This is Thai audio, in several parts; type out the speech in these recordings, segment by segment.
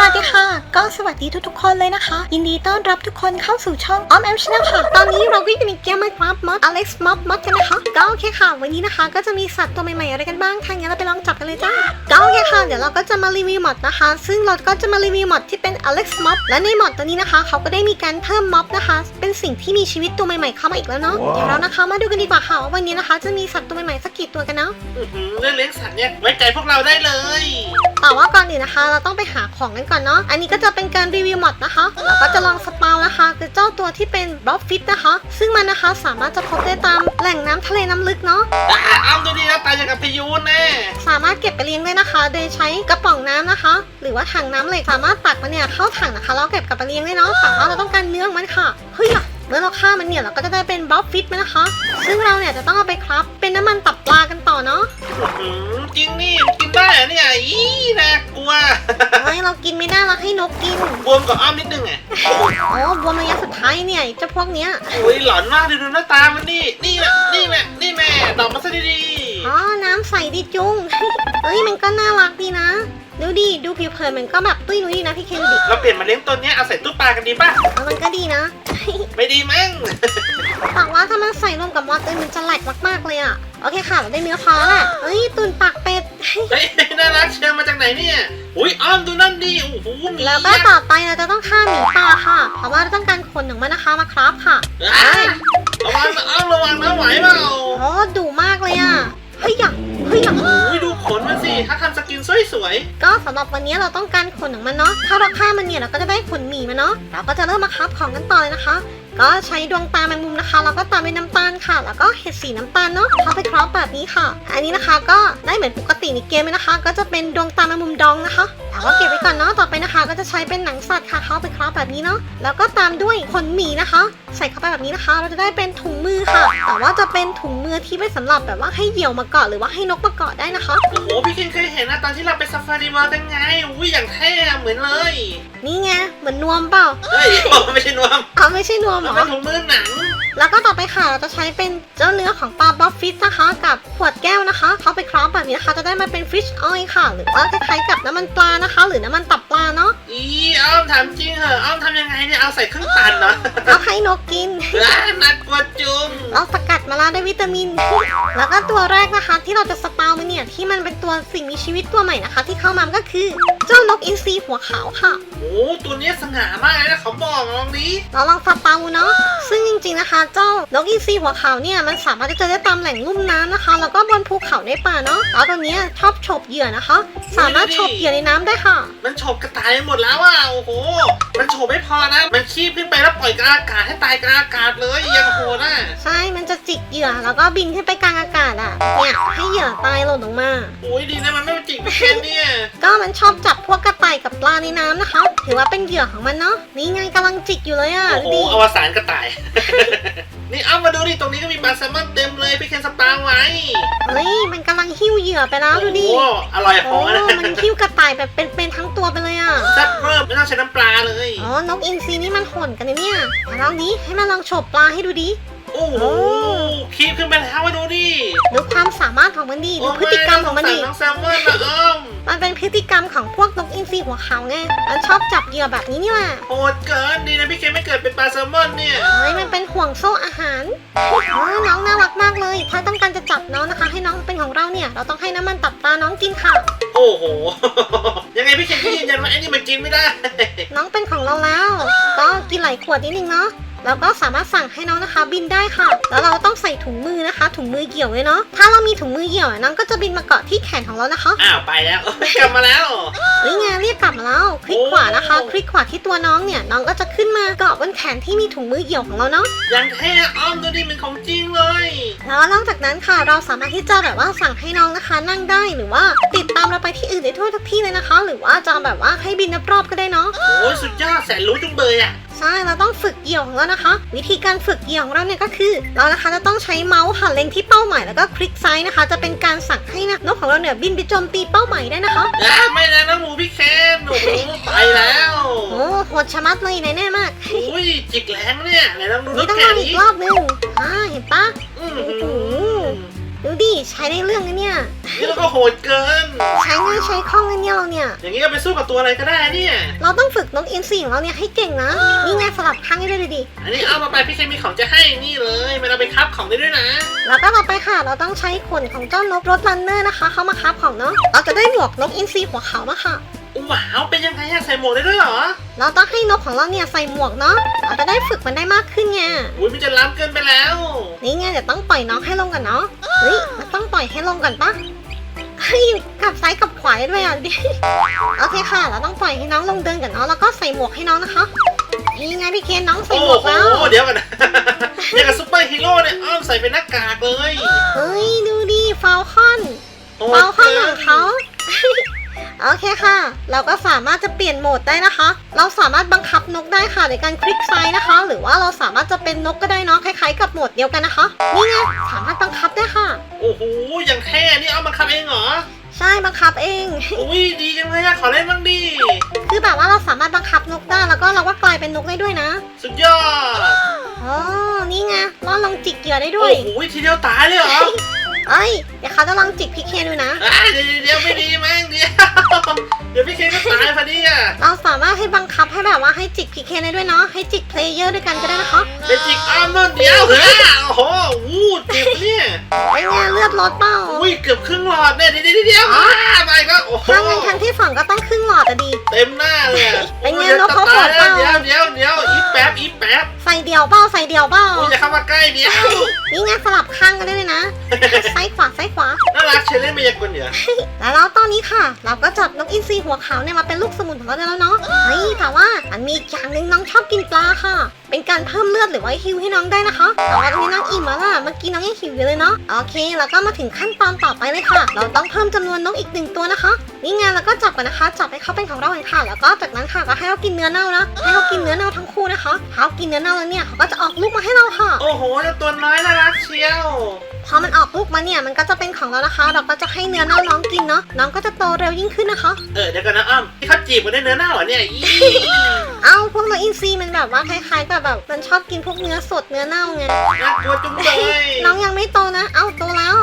สวัสดีค่ะ ก็สวัสดีทุกๆคนเลยนะคะ ยินดีต้อนรับทุกคนเข้าสู่ช่องออมแอมชนะค่ะ ตอนนี้เราก็อยู่ในเกม Minecraft Mod Alex Mob Mod กันนะคะ ก็โอเคค่ะ วันนี้นะคะ ก็จะมีสัตว์ตัวใหม่ๆอะไรกันบ้างถ้างั้นเราไปลองจับกันเลยจ้าก็โอเคค่ะ เดี๋ยวเราก็จะมารีวิวมอดนะคะ ซึ่งเราก็จะมารีวิวมอดที่เป็น Alex Mob และในมอดตัวนี้นะคะ เขาก็ได้มีการเพิ่มม็อบนะคะ เป็นสิ่งที่มีชีวิตตัวใหม่ๆเข้ามาอีกแล้วเนาะ เดี๋ยวเรานะคะมาดูกันดีกว่าค่ะว่าวันนี้นะคะ จะมีสัตว์ตัวใหม่ๆสักกี่ตัวกันเนาะอื้อหือเรื่องเลี้ยงสัตว์เนี่ยไว้ใจพวกเราได้เลย แต่ว่าก่อนอื่นนะคะ เราต้องไปหาของกันก่อนเนาะ อันนี้ก็จะเป็นการรีวิวมอดนะคะแล้วก็จะลองสปาวนะคะ คือเจ้าตัวที่เป็นบล็อบฟิตนะคะ ซึ่งมันนะคะสามารถจะพบได้ตามแหล่งน้ำทะเลน้ำลึกเนาะอ่าอ้ามดูดีนะตายอย่างกับพายุแน่สามารถเก็บไปเลี้ยงได้นะคะ โดยใช้กระป๋องน้ำนะคะ หรือว่าถังน้ำเหล็กสามารถตักมันเนี่ยเข้าถังนะคะแล้วเก็บกลับไปเลี้ยงได้เนาะแต่ว่าเราต้องการเนื้อของมันค่ะเฮ้ยอะ เมื่อเราฆ่ามันเนี่ยเราก็จะได้เป็นบล็อบฟิตมันนะคะ ซึ่งเราเนี่ยจะต้องเอาไปครับ เป็นน้ำมันตับปลากันต่อเนาะอื้อหือจริงนี่มันกินได้เหรอเนี่ยอีน่ากลัวเฮ้ยเรากินไม่ได้เราให้นกกิน บวมกับอ้อมนิดนึงไงโอ้บวมระยะสุดท้ายเนี่ยเจ้าพวกเนี้ยโอ้ยหลอนมากดูดูหน้าตามันนี่นี่แหละนี่แหละนี่แม่ดอกมาซะดีอ๋อน้ำใสดีจุงเฮ้ยมันก็น่ารักดีนะ ดูดิ ดูผิวเผินมันก็แบบตุ้ยนุ้ยดีนะพี่เคนดิๆเราเปลี่ยนมาเลี้ยงตัวเนี้ยเอาใส่ตู้ปลากันดีป่ะ แล้วมันก็ดีนะ ไม่ดีมั้ง แต่ว่าถ้ามันใส่รวมกับมอสเตอร์มันจะแหลกมากๆเลยอะโอเคค่ะเราได้เนื้อพอแล้วแหละเฮ้ยตุนปากเป็ด เฮ้ยน่ารักเชียวมาจากไหนเนี่ย อุ้ยอ้อมดูนั่นดิโอ้โหหมีแล้วก็ต่อไปเราจะต้องฆ่าหมีป่าค่ะ เพราะว่าเราต้องการขนของมันนะคะมาคราฟค่ะอ่าระวังนะอ้อมระวังนะไหวเปล่า โอ้ดุมากเลยอะเฮ้ยอย่าเฮ้ยอย่าอุ้ยดูขนมันสิ ถ้าทำสกินสวยก็สำหรับวันนี้เราต้องการขนของมันเนาะ ถ้าเราฆ่ามันเนี่ยเราก็จะได้ขนหมีมาเนาะ เราก็จะเริ่มมาคราฟของกันต่อเลยนะคะ ก็ใช้ดวงตาแมงมุมนะคะ แล้วก็ตามด้วยน้ำตาลค่ะ แล้วก็เห็ดสีน้ำตาลเนาะเข้าไปครอบแบบนี้ค่ะ อันนี้นะคะก็ได้เหมือนปกติในเกมเลยนะคะ ก็จะเป็นดวงตาแมงมุมดองนะคะแต่ว่าเก็บไว้ก่อนเนาะต่อไปนะคะ ก็จะใช้เป็นหนังสัตว์ค่ะเข้าไปคราฟแบบนี้เนาะแล้วก็ตามด้วยขนหมีนะคะ ใส่เข้าไปแบบนี้นะคะ เราจะได้เป็นถุงมือค่ะ แต่ว่าจะเป็นถุงมือที่ไว้สำหรับแบบว่าให้เหยี่ยวมาเกาะหรือว่าให้นกมาเกาะได้นะคะๆโอ้โหพี่เคนเคยเห็นนะตอนที่เราไปซาฟารีเวิลด์ยังไงอุ้ยอย่างเท่อะเหมือนเลย นี่ไงเหมือนนวมเปล่าเฮ้ยไม่ใช่นวมเอาไม่ใช่นวมเหรมันอเป็นถุงมือหนัง แล้วก็ต่อไปค่ะเราจะใช้เป็นเจ้าเนื้อของปลาบ๊อบฟิตนะคะ กับขวดแก้วนะคะเขาไปคราฟแบบนี้นะคะ จะได้มาเป็นฟิชออยค่ะ หรือว่าคล้ายๆกับน้ำมันปลานะคะ หรือน้ำมันตับปลาเนาะอีอ้อมถามจริงเหอะอ้อมทำยังไงเนี่ยเอาใส่เครื่องปั่นเหรอเอาให้นกกินอ่าน่ากลัวจุงเราสกัดมาแล้วด้วยวิตามิน แล้วก็ตัวแรกนะคะ ที่เราจะสปาวมันเนี่ยที่มันเป็นตัวสิ่งมีชีวิตตัวใหม่นะคะ ที่เข้ามาก็คือเจ้านกอินทรีหัวขาวค่ะโอ้ตัวเนี้ยสง่ามากเลยนะเขาบอกลองดิเราลองสปาวเนาะซึ่งจริงๆนะคะ เจ้านกอินทรีหัวขาวเนี่ยมันสามารถที่จะได้ตามแหล่งลุ่มน้ำนะคะ แล้วก็บนภูเขาในป่าเนาะแล้วตัวเนี้ยชอบฉบเหยื่อนะคะ สามารถฉบเหยื่อในน้ำได้ค่ะ มันโฉบกระต่ายไปหมดแล้วอะโอ้โห มันโฉบไม่พอนะ มันคีบขึ้นไปแล้วปล่อยกลางอากาศให้ตายกลางอากาศเลยยังโหดอะใช่ มันจะจิกเหยื่อแล้วก็บินขึ้นไปกลางอากาศอะเนี่ยให้เหยื่อตายหล่นลงมาโอ้ยดีนะมันไม่มาจิกพี่เคนเนี่ยก็มันชอบจับพวกกระต่ายกับปลาในน้ำนะคะถือว่าเป็นเหยื่อของมันเนาะนี่ไงกำลังจิกอยู่เลยอะโอ้โหดูดิอวสานกระต่าย นี่เอามาดูดิตรงนี้ก็มีปลาแซลมอนเต็มเลยพี่เคนสปาไว้เฮ้ยมันกำลังหิ้วเหยื่อไปแล้วดูดิโอ้โหอร่อยขโอ้องนะมันหิ้วกระต่ายแบบเป็นๆทั้งตัวไปเลยอะแซ่บเพิ่มไม่ต้องใช้น้ำปลาเลย อ๋อนกอินทรีนี่มันโหนกันนะเนี่ยมาลองนี้ให้มันลองโฉบปลาให้ดูดิ โอ้โหโอ้ คีบขึ้นไปแล้วมาดูดิ ดู ของมันดิดูพฤติกรรมของมันดิโยน้องแซลมอนนะอ้อมมันเป็นพฤติกรรมของพวกนกอินทรีหัวขาวไงมันชอบจับเหยื่อแบบนี้นี่แหละโหดเกินดีนะพี่เคนไม่เกิดเป็นปลาแซลมอนเนี่ยเฮ้ยมันเป็นห่วงโซ่อาหารอ๋อน้องน่ารักมากเลย ถ้าต้องการจะจับน้องนะคะ ให้น้องเป็นของเราเนี่ย เราต้องให้น้ำมันตับปลาน้องกินค่ะ โอ้โห ยังไงพี่เคนก็ยืนยันว่าไอ้นี่มันกินไม่ได้ น้องเป็นของเราแล้ว ก็กินหลายขวดนิดนึงเนาะ แล้วก็สามารถสั่งให้น้องนะคะ บินได้ค่ะ แล้วเราต้องใส่ถุงมือนะคะ ถุงมือเหี่ยวเลยเนาะถ้าเรามีถุงมือเหี่ยวอะน้องก็จะบินมาเกาะที่แขนของเรานะคะอ้าวไปแล้วกลับมาแล้ว นี่ไงเรียกกลับมาแล้วคลิกขวานะคะ คลิกขวาที่ตัวน้องเนี่ยน้องก็จะขึ้นมาเกาะบนแขนที่มีถุงมือเหี่ยวของเราเนาะยังแท้อ้อมดูดิเป็นของจริงเลยแล้วนอกจากนั้นค่ะเราสามารถที่จะแบบว่าสั่งให้น้องนะคะ นั่งได้หรือว่าติดตามเราไปที่อื่นได้ทั่วทุกที่เลยนะคะ หรือว่าจะแบบว่าให้บินรอบๆก็ได้เนาะโอ้ยสุดยอดแสนรู้จุงเบยอะ ใช่เราต้องฝึกเหยี่ยวของเรานะคะ วิธีการฝึกเหยี่ยวของเราเนี่ยก็คือ เรานะคะจะต้องใช้เมาส์ค่ะเล็งที่เป้าหมายแล้วก็คลิกซ้ายนะคะ จะเป็นการสั่งให้นะนกของเราเนี่ยบินไปโจมตีเป้าหมายได้นะคะอะไม่นะน้องหมูพี่เคนโอ้โหไปแล้วโอ้โหดชะมัดเลยไหนแน่มากอุ้ยจิกแรงเนี่ยไหนลองดูนี่รถต้องแข่ลองงอีนี้กรอบนึงอ่าเห็นปะอื้อโอ้หืโหอ ดูดิใช้ได้เรื่องนะเนี่ย นี่เราก็โหดเกิน ใช้ง่ายใช้คล่องนะเนี่ยเราเนี่ย อย่างนี้ก็ไปสู้กับตัวอะไรก็ได้เนี่ย เราต้องฝึกนกอินทรีของเราเนี่ยให้เก่งนะนี่ไงสลับข้างให้ด้วยดูดิอันนี้เอามาไปพี่เคมีของจะให้นี่เลยมันเอาไปคับของได้ด้วยนะ แล้วก็ต่อไปค่ะเราต้องใช้ขนของเจ้านกรถรันเนอร์นะคะ เข้ามาคับของเนาะเราจะได้หมวกนกอินทรีหัวขาวมาค่ะ ว้าวเป็นยังไงอะใส่หมวกได้ด้วยเหรอเราต้องให้นกของเราเนี่ยใส่หมวกเนาะเราจะได้ฝึกมันได้มากขึ้นไงอุ้ยมันจะล้ำเกินไปแล้ว นี่ไงเดี๋ยวต้องปล่อยน้องให้ลงกันเนาะเฮ้ยมันต้องปล่อยให้ลงกันปะเฮ้ยกลับซ้ายกลับขวาด้วยอะดิโอเคค่ะ เราต้องปล่อยให้น้องลงเดินกันเนาะแล้วก็ใส่หมวกให้น้องนะคะนี่ไงพี่เคนน้องใส่โอ้หมวกโหแล้วเดี๋ยวกันนะอย่างกับซุปเปอร์ฮีโร่เนี่ยอ้อมใส่เป็นหน้ากากเลยเฮ้ยดูดิฟาลคอนโอ้เบาข้างหลังเขา โอเคค่ะ เราก็สามารถจะเปลี่ยนโหมดได้นะคะ เราสามารถบังคับนกได้ค่ะในการคลิกซ้ายนะคะ หรือว่าเราสามารถจะเป็นนกก็ได้เนาะคล้ายๆกับโหมดเดียวกันนะคะ นี่ไงสามารถบังคับได้ค่ะ โอ้โหอย่างแท้นี่เอามาคับเองเหรอ ใช่บังคับเอง อุ้ยดีจังเลยอะขอเล่นบ้างดิคือแบบว่าเราสามารถบังคับนกได้แล้วก็เราก็กลายเป็นนกได้ด้วยนะสุดยอดอ๋อนี่ไงล่อลงจิกเหยื่อได้ด้โอ้วยโหทีเดียวตายเลยเหรอ เอ้ย เดี๋ยวเขาจะลองจิกพี่เคนดูนะ อ่าเดี๋ยวเดี๋ยวไม่ดีมั้งเดี๋ยวเดี๋ยวพี่เคก็ตายพอดีอะเราสามารถให้บังคับให้แบบว่าให้จิกพี่เคนได้ด้วยเนาะ ให้จิกเพลเยอร์ด้วยกันก็ได้นะคะเป็นจิกอ้อมนู่นเดี๋ยวเฮ้ยโอ้โหวูดเจ็บเนี่ยไอ้ไงเลือดลดเปล่าอุ้ยเกือบครึ่งหลอดเนี่ยเดี๋ยวเดี๋ยวเดี๋ยวอ่าไปก็โอ้โหครั้งหนึ่งครั้งที่สองก็ต้องครึ่งหลอดอะดี เต็มหน้าเลยอะเป็นไงโอ้ยนกเขาโหดเปล่า เดี๋ยวเดี๋ยวเดี๋ยวอีแป๊บอีแป๊บใส่เดียวเปล่าใส่เดียวเปล่าอุ้ยอย่าเข้ามาใกล้เดี๋ยวนี่ไงสลับข้างกันได้เลยนะซ้ายขวาซ้ายขวาน่ารักเชลเล่นมายากลเหรอแล้วเราตอนนี้ค่ะ เราก็จับนกอินทรีหัวขาวเนี่ยมาเป็นลูกสมุนของเราได้แล้วเนาะเฮ้ยแต่ว่ามันมีอีกอย่างหนึ่งน้องชอบกินปลาค่ะเป็นการเพิ่มเลือดหรือว่าฮิวให้น้องได้นะคะแต่ว่าตอนนี้น้องอิ่มแล้วล่ะเมื่อกี้น้องยังหิวอยู่เลยเนาะโอเคแล้วก็มาถึงขั้นตอนต่อไปเลยค่ะ เราต้องเพิ่มจำนวนนกอีกหนึ่งตัวนะคะนี่ไงแล้วก็จับกันนะคะจับให้เขาเป็นของเราเลยค่ะ แล้วก็จากนั้นค่ะก็ให้เขากินเนื้อเน่านะให้เขากินเนื้อเน่าทั้งคู่นะคะเขากินเนื้อเน่าแล้วเนี่ยเขาก็จะออกลูกมาให้เราค่ะ โอ้โหเจ้าตัวน้อยน่ารักเชียวพอมันออกลูกมาเนี่ยมันก็จะเป็นของเรานะคะ เราก็จะให้เนื้อเน่าน้องกินเนาะน้องก็จะโตเร็วยิ่งขึ้นนะคะ เออเดี๋ยวกันนะอ้อมที่เขาจีบกันได้เนื้อหน้าเหรอเนี่ยอีเอ้าพวกนกอินทรีมันแบบว่าคล้ายๆกับแบบมันชอบกินพวกเนื้อสดเนื้อเน่าไง น่ากลัวจุงเลยน้องยังไม่โตนะ เอ้าโตแล้ว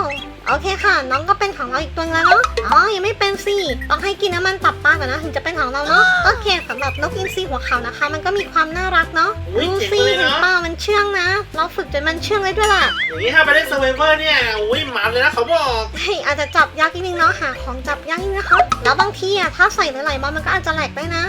โอเคค่ะ น้องก็เป็นของเราอีกตัวแล้วเนาะ อ๋อ ยังไม่เป็นสิ ต้องให้กินน้ำมันตับปลาก่อนนะ ถึงจะเป็นของเราเนาะ โอเคสำหรับนกอินทรีหัวขาวนะคะ มันก็มีความน่ารักเนาะอุ้ยดูเจ๋งสิเลยเห็นเนาะเปล่ามันเชื่องนะ เราฝึกจนมันเชื่องได้ด้วยล่ะ อย่างนี้ถ้าไปเล่นเซอร์ไวเวอร์เนี่ยอุ้ยหมันเลยนะเขาบอก เฮ้ยอาจจะจับยากนิดนึงเนาะ หาของจับยากนิดนึงนะคะแล้วบางทีอะถ้าใส่หลายๆบอลมันก็อาจจะแหลกได้นะ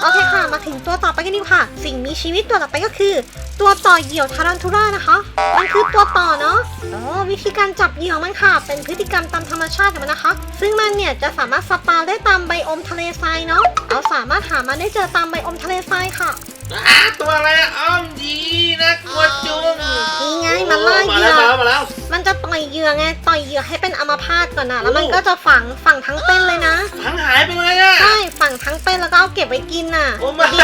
โอเคค่ะ มาถึงตัวต่อไปกันดีกว่าค่ะ สิ่งมีชีวิตตัวต่อไปก็คือ ตัวต่อเหยี่ยวทารันทูรานะคะ มันคือตัวต่อเนาะอ๋อวิธีการจับเหยี่ยวมันค่ะ เป็นพฤติกรรมตามธรรมชาติของมันนะคะ ซึ่งมันเนี่ยจะสามารถสปาได้ตามใบอมทะเลทรายเนาะเราสามารถหามันได้เจอตามใบอมทะเลทรายค่ะ อ่าตัวอะไรอะอ้อมดีนะกลัวจุงนี่ไงมันล่าเหมายื่แล้วอ มาแล้วมาแล้ว มันจะต่อยเหยื่อไง ต่อยเหยื่อให้เป็นอัมพาตก่อนนะแล้วมันก็จะฝังฝังทั้งเป็นเลยนะ ทั้งหายไปเลยอะ ใช่ฝังทั้งเป็นแล้วก็เอาเก็บไว้กินน่ะโอ้ไม่ ดี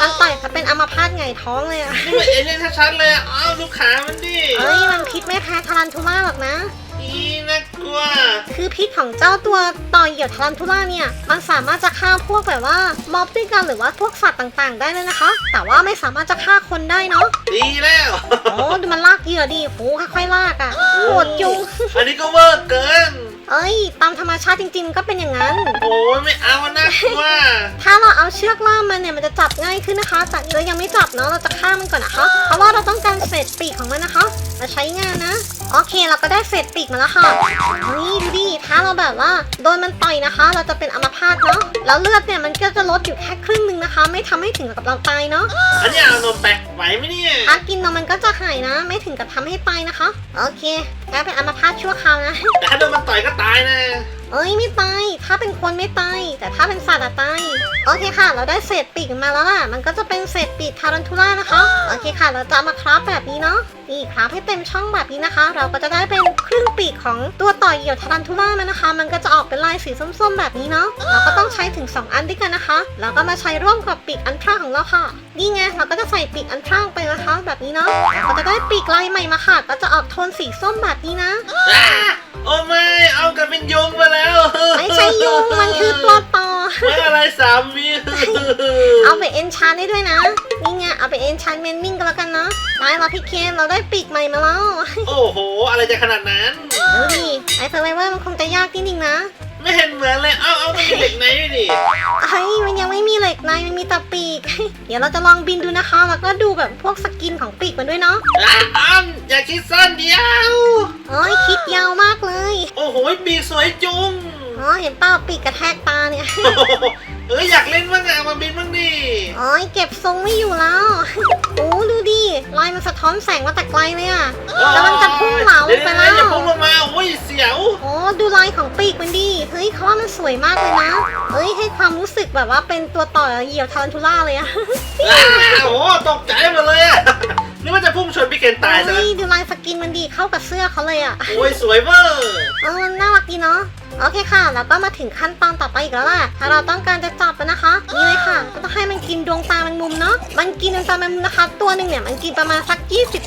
มันต่อยถ้าเป็นอัมพาตไงท้องเลยอะ นี่มันเอเลี่ยนชัดๆเลยอะอ้าวลูกขามันดิเอ้ยมันพิษไม่แพ้ทารันทูล่าหรอกนะอีน่า กลัวคือพิษของเจ้าตัวต่อเหยี่ยวทารันทูล่าเนี่ย มันสามารถจะฆ่าพวกแบบว่าม็อบด้วยกันหรือว่าพวกสัตว์ต่างๆ ได้เลยนะคะ แต่ว่าไม่สามารถจะฆ่าคนได้เนาะ ดีแล้ว โอ้ดูมันลากเหยื่อดิโหค่อยๆลากอะโหดจุง อันนี้ก็เวอร์เกิน เอ้ย ตามธรรมชาติจริงๆ ก็เป็นอย่างนั้น โอ้ยไม่เอานะกลัวถ้าเราเอาเชือกล่ามมันเนี่ยมันจะจับง่ายขึ้นนะคะแต่เรายังไม่จับเนาะเราจะฆ่ามันก่อนนะคะ เพราะว่าเราต้องการเศษปีกของมันนะคะ มาใช้งานนะ โอเคเราก็ได้เศษปีกมาแล้วค่ะนี่ดูดิถ้าเราแบบว่าโดนมันต่อยนะคะ เราจะเป็นอัมพาตเนาะแล้วเลือดเนี่ยมันก็จะลดอยู่แค่ครึ่งหนึงนะคะ ไม่ทำให้ถึงกับเราตายเนาะอันนี้เอานมแปะไหวไหมเนี่ยถ้ากินนมมันก็จะหายนะ ไม่ถึงกับทำให้ตายนะคะ โอเคกลายเป็นอัมพาตชั่วคราวนะแต่ถ้าโดนมันต่อยก็ตายนะเอ้ยไม่ตาย ถ้าเป็นคนไม่ตาย แต่ถ้าเป็นสัตว์อะตาย โอเคค่ะ เราได้เศษปีกมาแล้วล่ะ มันก็จะเป็นเศษปีกทารันทูล่านะคะ โอเคค่ะ เราจะมาคราฟแบบนี้เนาะ นี่คราฟให้เต็มช่องแบบนี้นะคะ เราก็จะได้เป็นครึ่งปีกของตัวต่อเหยี่ยวทารันทูล่ามันนะคะ มันก็จะออกเป็นลายสีส้มๆ แบบนี้เนาะ เราก็ต้องใช้ถึง 2 อันด้วยกันนะคะ แล้วก็มาใช้ร่วมกับปีกอันทราของเราค่ะ นี่ไง เราก็จะใส่ปีกอันทราไปนะคะ แบบนี้เนาะเราก็จะได้ปีกลายใหม่มาค่ะ ก็จะออกโทนสีส้มแบบนี้นะ โอ้ไม่ เอากันเป็นยุงไปแล้วไม่ใช่ยุงมันคือตัวต่อไม่อะไรสามีเอาไปเอนชานได้ด้วยนะ นี่ไงเอาไปเอนชานเมนนิ่งกันแล้วกันนะได้แล้วพี่เคนเราได้ปีกใหม่มาแล้ว โอ้โห อะไรจะขนาดนั้น ดูดิไอเซอร์ไวเวอร์มันคงจะยากนิดนึงนะ ไม่เห็นเหมือนเลยเอาเอาต้องมีเด็กไหนด้วยดิเฮ้ยมันยังไม่มีเหล็กในมันมีแต่ปีก เดี๋ยวเราจะลองบินดูนะคะ แล้วก็ดูแบบพวกสกินของปีกมันด้วยเนาะอะอ้ํอย่าคิดสั้นเดียวเอ้ยคิดยาวมากเลย โอ้โหปีกสวยจุงอ๋อเห็นเปล่าปีกกระแทกตาเนี่ยโอ้โหเอ้ยอยากเล่นบ้างอะมาบินบ้างดิโอ้ยเก็บทรงไม่อยู่แล้วโอ้ดูดิลายมันสะท้อนแสงมาแต่ไกลเลยอะแล้วมันจะพุ่งเหลาดี๋ยวไปๆแล้อย่าวพุ่งลงมาโอ้ยเสียวโอ้ดู ลายของปีกมันดิเฮ้ยเขาว่ามันสวยมากเลยนะเฮ้ยให้ความรู้สึกแบบว่าเป็นตัวต่อเหยี่ยวทารันทูล่าเลยอะอ้าวโอ้โหตกใจหมดเลยอะนึกว่าจะพุ่งชนพี่เคนตายซะเฮ้แล้วยดูลายสกินมันดีเข้ากับเสื้อเขาเลยอะโอ้ยสวยเวอร์เออน่ารักดีเนาะโอเคค่ะ แล้วก็มาถึงขั้นตอนต่อไปอีกแล้วล่ะ ถ้าเราต้องการจะจับมันนะคะ นี่เลยค่ะ ก็ต้องให้มันกินดวงตาแมงมุมเนาะ มันกินดวงตาแมงมุมนะคะ ตัวหนึ่งเนี่ยมันกินประมาณสัก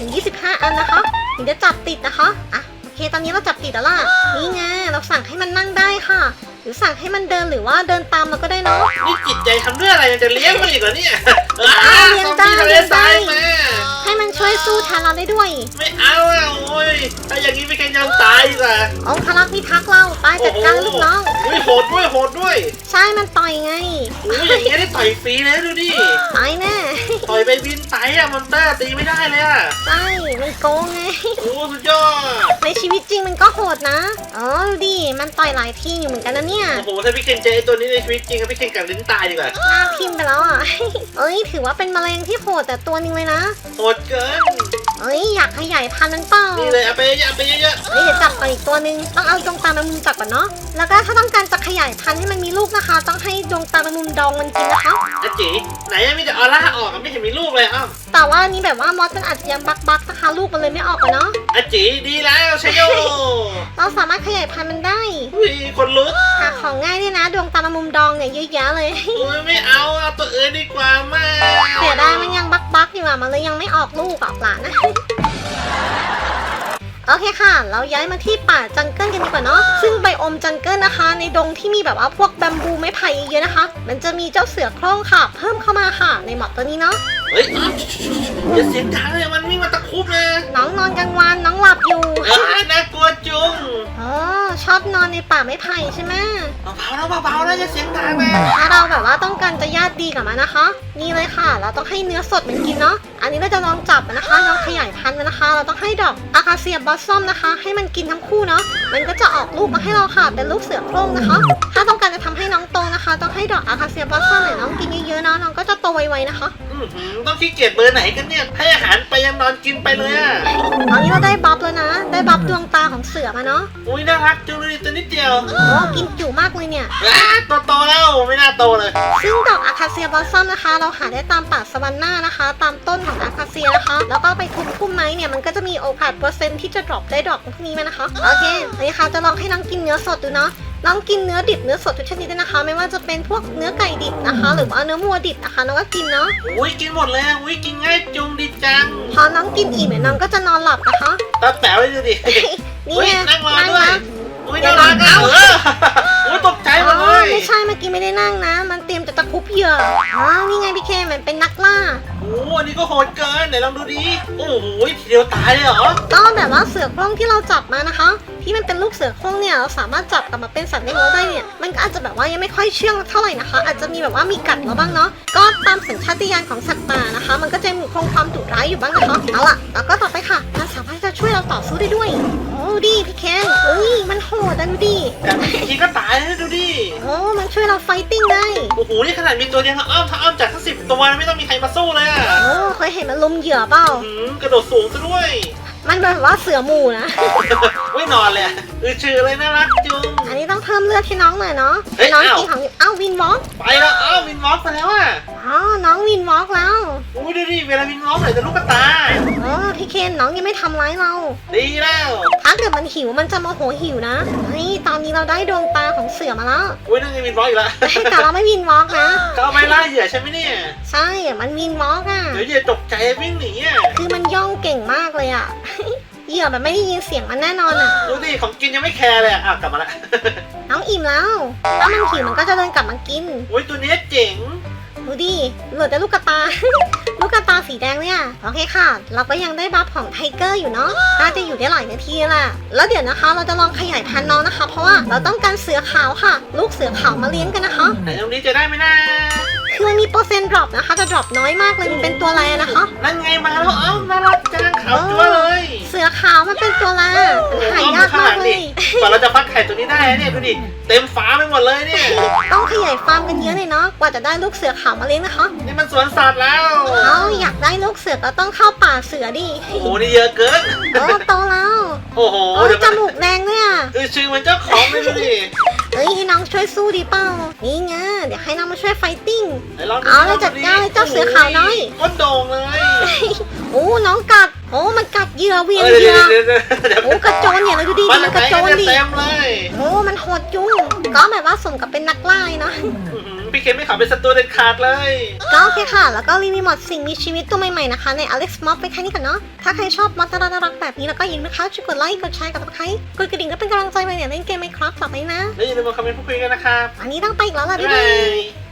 20-25 อันนะคะ ถึงจะจับติดนะคะ อะโอ เคตอนนี้เราจับติดแล้วล่ะ นี่ไง เราสั่งให้มันนั่งได้ค่ะ หรือสั่งให้มันเดินหรือว่าเดินตามเราก็ได้เนาะ นี่จิตใจทำด้วยอะไรยังจะเลี้ยงมันอีกเหรอเนี่ยอ้าวเลี้ยงได้ซอมบี้ทะเลทรายมา ให้มันช่วยสู้แทนเราได้ด้วย ไม่เอาอะโอ้ยถ้าอย่างนี้พี่เคนยอมตายดีกว่าองคลักษ์พิทักษ์เราไปจัดการลูกน้องโอ้ยโหดด้วยโหดด้วยใช่มันต่อยไงโอ้ยอย่างเงี้ยได้ต่อยฟรีเลยดูดิตายแน่ต่อยไปบินไตอะมอนเตอร์ตีไม่ได้เลยอะใช่มันโกงไงโอ้สุดยอดในชีวิตจริงมันก็โหดนะอ๋อดูดิมันต่อยหลายที่อยู่เหมือนกันนะเนี่ยโอ้โหถ้าพี่เคนเจอไอ้ตัวนี้ในชีวิตจริงอะพี่เคนกัดลิ้นตายดีกว่าหน้าทิ่มไปแล้วอะเอ้ยถือว่าเป็นแมลงที่โหดแต่ตัวหนึงเลยนะโหดดเกิน เอ้ยอยากขยายพันธุ์มันเปล่านี่เลยเอาไปเยอะๆเอาไปเยอะเฮ้ยเดี๋ยวจับก่อนอีกตัวหนึ่งต้องเอาดวงตาแมงมุมจับก่อนเนาะแล้วก็ถ้าต้องการจะขยายพันธุ์ให้มันมีลูกนะคะ ต้องให้ดวงตาแมงมุมดองมันกินนะคะ ๆอาจีไหนยังมีแต่ออร่าออกอะไม่เห็นมีลูกเลยอ้าวแต่ว่านี่แบบว่ามอสมันอาจจะยังบักบักๆนะคะลูกมันเลยไม่ออกอะเนาะอาจีดีแล้วใช่โยเราสามารถขยายพันธุ์มันได้อุ้ยคนลุกหาของง่ายด้วยนะ ดวงตาแมงมุมดองเนี่ยเยอะแยะเลยโอ้ยไม่เอาเอาตัวอื่นดีกว่าแม่เสียดายมันยังบักบักๆอยู่อะมันเลยยังไม่ออกลูกออกหลานนะ โอเคค่ะ เราย้ายมาที่ป่าจังเกิลกันดีกว่าเนาะ ซึ่งไบโอมจังเกิลนะคะ ในดงที่มีแบบว่าพวกแบมบูไม้ไผ่เยอะนะคะ มันจะมีเจ้าเสือโคร่งค่ะ เพิ่มเข้ามาค่ะ ในหมอดตัวนี้เนาะเฮ้ยอ้าวอย่าเสียงดังเลยมันวิ่งมาตะครุบนะน้องนอนกลางวันน้องหลับอยู่เอ้ยน่ากลัวจุงอ๋อชอบนอนในป่าไม้ไผ่ใช่ไหมเบาๆนะเบาๆนะอย่าเสียงดังนะถ้าเราแบบว่าต้องการจะญาติดีกับมันนะคะ นี่เลยค่ะ เราต้องให้เนื้อสดมันกินเนาะอันนี้เราจะลองจับมันนะคะลองขยายพันธุ์มันนะคะ เราต้องให้ดอกอาคาเซียบอสซอมนะคะ ให้มันกินทั้งคู่เนาะมันก็จะออกลูกมาให้เราค่ะเป็นลูกเสือโคร่งนะคะ ถ้าต้องการจะทำให้น้องโตนะคะ ต้องให้ดอกอาคาเซียบอสซอมเนี่ยน้องกินเยอะๆเนาะน้องก็จะโตไวๆนะคะอื้อหือต้องขี้เกียจเบอร์ไหนกันเนี่ย ให้อาหารไปยังนอนกินไปเลยอะตอนนี้เราได้บัฟแล้วนะ ได้บัฟดวงตาของเสือมาเนาะอุ้ยน่ารักจังเลยตัวนิดเดียวโอ้กินจุมากเลยเนี่ยอ้าตัวโตแล้วไม่น่าโตเลย ซึ่งดอกอาคาเซียบลอสซัมนะคะ เราหาได้ตามป่าสวรรค์หน้านะคะ ตามต้นของอาคาเซียนะคะ แล้วก็ไปทุบพุ่มไม้เนี่ยมันก็จะมีโอกาสเปอร์เซ็นต์ที่จะดรอปได้ดอกพวกนี้มานะคะ โอเควันนี้ค่ะจะลองให้น้องกินเนื้อสดดูเนาะ น้องกินเนื้อดิบเนื้อสดทุกชนิดเลยนะคะ ไม่ว่าจะเป็นพวกเนื้อไก่ดิบนะคะ หรือว่าเนื้อวัวดิบนะคะน้องก็กินเนาะอุ้ยกินหมดเลยอะอุ้ยกินง่ายจุงดีจัง พอน้องกินอิ่มเนี่ยน้องก็จะนอนหลับนะคะตาแป๋วเลยดูดินี่อุ้ยไงนั่งรอนั่งด้วยนะอุ้ยน่ารักอะเอออุ้ยตกใจหมอ๋ดเลอยไม่ใช่เมื่อกี้ไม่ได้นั่งนะ มันเตรียมจะตะครุบเหยื่ออ๋อนี่ไงพี่เคมันเป็นนักล่าโอ้อันนี้ก็โหดเกินไห นลองดูดิ โอ้โหทีเดียวตายเลยเหรอ ก็แบบว่าเสือโคร่งที่เราจับมานะคะ ที่มันเป็นลูกเสือโคร่งเนี่ยเราสามารถจับกลับมาเป็นสัตว์เลี้ยงเราได้เนี่ยมันก็อาจจะแบบว่ายังไม่ค่อยเชื่องเท่าไหร่นะคะ อาจจะมีแบบว่ามีกัดเราบ้างเนาะก็ตามสัญชาตญาณของสัตว์ป่านะคะ มันก็จะมีคงความดุร้ายอยู่บ้างนะคะเอาล่ะแล้วก็ต่อไปค่ะมันสามารถจะช่วยเราต่อสู้ได้ด้วยโอ้ดิพี่เคนเอ้ยมันโหดอะดูดิแต่บางทีก็ตายนะดูดิ โอ้มันช่วยเราไฟติ้งได้โอ้โหนี่ขนาดมีตัวเดียวทั้งอ้อมทั้งอ้อมจากทั้งสิบตัวนะไม่ต้องมีใครมาสู้เลยอะโอ้เคยเห็นมันลุมเหยื่อเปล่าหืมกระโดดสูงซะด้วย มันแบบว่าเสือหมู่นะ ไม่นอนเลยอะคือชื่อเลยน่ารักจุงอันนี้ต้อง เพิ่มเลือดให้น้องหน่อยเนาะเฮ้ยน้องอ้าวกินของเอ้าวินวอล์กไปแล้วอ้าววินวอล์กไปแล้วอะอ๋อน้องวินวอล์กแล้วอุ้ยดูดิเวลาวินวอล์กไหนจะลูกกระตาอ๋อพี่เคนน้องยังไม่ทำร้ายเรา ดีแล้วถ้าเกิดมันหิวมันจะโมโหหิวนะเฮ้ยตอนนี้เราได้ดวงตาของเสือมาแล้วอุ้ยนั่นไงวินวอล์กอีกแล้วแต่เราไม่วินวอล์กนะเขาเอาไม้ล่าเหยื่อใช่ไหมเนี่ยใช่มันวินวอล์กอะเดี๋ยวเหยื่อตกใจวิ่งหนีอะคือมันย่องเก่งมากเลยอะ เหยื่อแบบไม่ได้ยินเสียงมันแน่นอนอะ ดูดิของกินยังไม่แคร์เลยอะอะกลับมาละ น้องอิ่มแล้วถ้ามันหิวมันก็จะเดินกลับมากิน โอ้ยตัวเนี้ยเจ๋ง ดูดิเหลือแต่ลูกกระตา ลูกกระตาสีแดงเนี่ย โอเคค่ะ เราก็ยังได้บัฟของไทเกอร์อยู่เนาะ น่าจะอยู่ได้หลายนาทีแหละ แล้วเดี๋ยวนะคะ เราจะลองขยายพันธุ์น้องนะคะ เพราะว่าเราต้องการเสือขาวค่ะ ลูกเสือขาวมาเลี้ยงกันนะคะ ไหนตรงนี้จะได้ไหมนะคือมันมีเปอร์เซ็นต์ดรอปนะคะ จะดรอปน้อยมากเลย มันเป็นตัวอะไรอะนะคะ นั่นไงมาแล้วเอ้าน่ารักจังขาวจั๊วเลย เสือขาวมันเป็นตัวอะไรมันหายากมากเลยกว่าเราจะฟักไข่ตัวนี้ได้เนี่ยดูดิเต็มฟ้าไปหมดเลยเนี่ยต้องขยายฟาร์มกันเยอะเลยเนาะกว่าจะได้ลูกเสือขาวมาเลี้ยงนะคะนี่มันสวนสัตว์แล้วเอาอยากได้ลูกเสือก็ต้องเข้าป่าเสือดิโอ้โหนี่เยอะเกินโอ้โตแล้วโอ้โหโอ้ยเดี๋ยวจมันมูกแดงด้วยอะเออชื่อเหมันเจ้าของเลยดูดิ เฮ้ยให้น้องช่วยสู้ดีเปล่านี่ไงเดี๋ยวให้น้องมาช่วยไฟติ้ง ไหนลองดูเอาเลยจัดการเลยเจ้าเสือขาวน้อย ก้นโด่งเลยโอ้น้องกัดโอ้มันกัดเหยื่อเวียนเออเหเดี๋ยื่ยวอเดี๋ยวเดี๋ยวเดี๋ยวโอ้กระโจนเนี่ยเลยดูดิมันมันไหกระนโจกันนเนี่ยดิเต็มเลยโอ้มันโหดจุ้งก็แบบว่าสมกับเป็นนักล่าเลยเนาะอื้อหือพี่ เคไม่ขอเป็นศัตรูเด็ดขาดเลย ก็โอเคค่ะ แล้วก็รีวิวมอดสิ่งมีชีวิตตัวใหม่ๆนะคะ ใน Alex Mob ไปแค่นี้ก่อนเนาะ ถ้าใครชอบมอดน่ารักๆแบบนี้แล้วก็อย่าลืมนะคะช่วยกดไลค์กดแชร์กดติดตามกดกระดิ่งก็เป็นกำลังใจไปเนี่ยเล่นเกมไมครับต่อไปนะ แล้วอย่าลืมมาคอมเมนต์พูดคุยกันนะครับ อันนี้ต้องไปอีกแล้วล่ะบ๊าบ๊ายยบาบายย